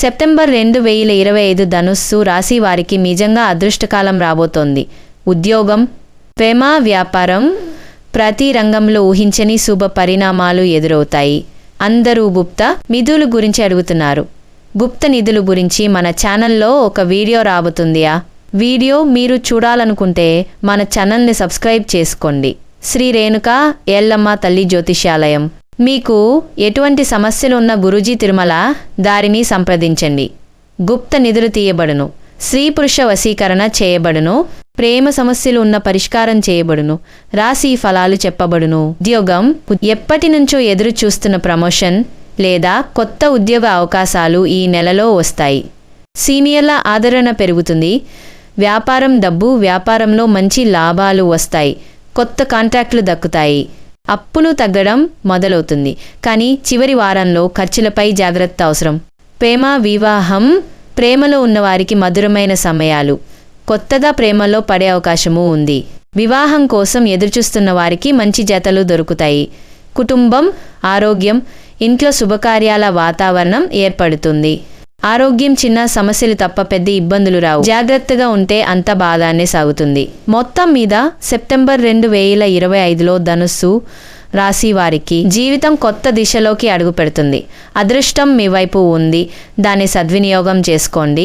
September రెండు వేల ఇరవై ఐదు ధనుస్సు రాశి వారికి నిజంగా అదృష్టకాలం రాబోతోంది. ఉద్యోగం ప్రేమ వ్యాపారం ప్రతి రంగంలో ఊహించని శుభ పరిణామాలు ఎదురవుతాయి. అందరూ గుప్త నిధులు గురించి అడుగుతున్నారు. గుప్త నిధులు గురించి మన ఛానల్లో ఒక వీడియో రాబోతుందియా వీడియో మీరు చూడాలనుకుంటే మన ఛానల్ని సబ్స్క్రైబ్ చేసుకోండి. శ్రీ రేణుక ఎల్లమ్మ తల్లి జ్యోతిష్యాలయం. మీకు ఎటువంటి సమస్యలు ఉన్న గురూజీ తిరుమల దారిని సంప్రదించండి. గుప్త నిధులు తీయబడును. స్త్రీ పురుష వశీకరణ చేయబడును. ప్రేమ సమస్యలు ఉన్న పరిష్కారం చేయబడును. రాశి ఫలాలు చెప్పబడును. ఉద్యోగం ఎప్పటి నుంచో ఎదురు చూస్తున్న ప్రమోషన్ లేదా కొత్త ఉద్యోగ అవకాశాలు ఈ నెలలో వస్తాయి. సీనియర్ల ఆదరణ పెరుగుతుంది. వ్యాపారం డబ్బు వ్యాపారంలో మంచి లాభాలు వస్తాయి. కొత్త కాంట్రాక్టులు దక్కుతాయి. అప్పులు తగ్గడం మొదలవుతుంది. కానీ చివరి వారంలో ఖర్చులపై జాగ్రత్త అవసరం. ప్రేమ వివాహం ప్రేమలో ఉన్నవారికి మధురమైన సమయాలు. కొత్తగా ప్రేమలో పడే అవకాశము ఉంది. వివాహం కోసం ఎదురుచూస్తున్న వారికి మంచి జతలు దొరుకుతాయి. కుటుంబం ఆరోగ్యం ఇంట్లో శుభకార్యాల వాతావరణం ఏర్పడుతుంది. ఆరోగ్యం చిన్న సమస్యలు తప్ప పెద్ద ఇబ్బందులు రావు. జాగ్రత్తగా ఉంటే అంత బాధానే సాగుతుంది. మొత్తం మీద సెప్టెంబర్ రెండు వేల ఇరవై ఐదులో ధనుస్సు రాశి వారికి జీవితం కొత్త దిశలోకి అడుగు పెడుతుంది. అదృష్టం మీ వైపు ఉంది. దాన్ని సద్వినియోగం చేసుకోండి.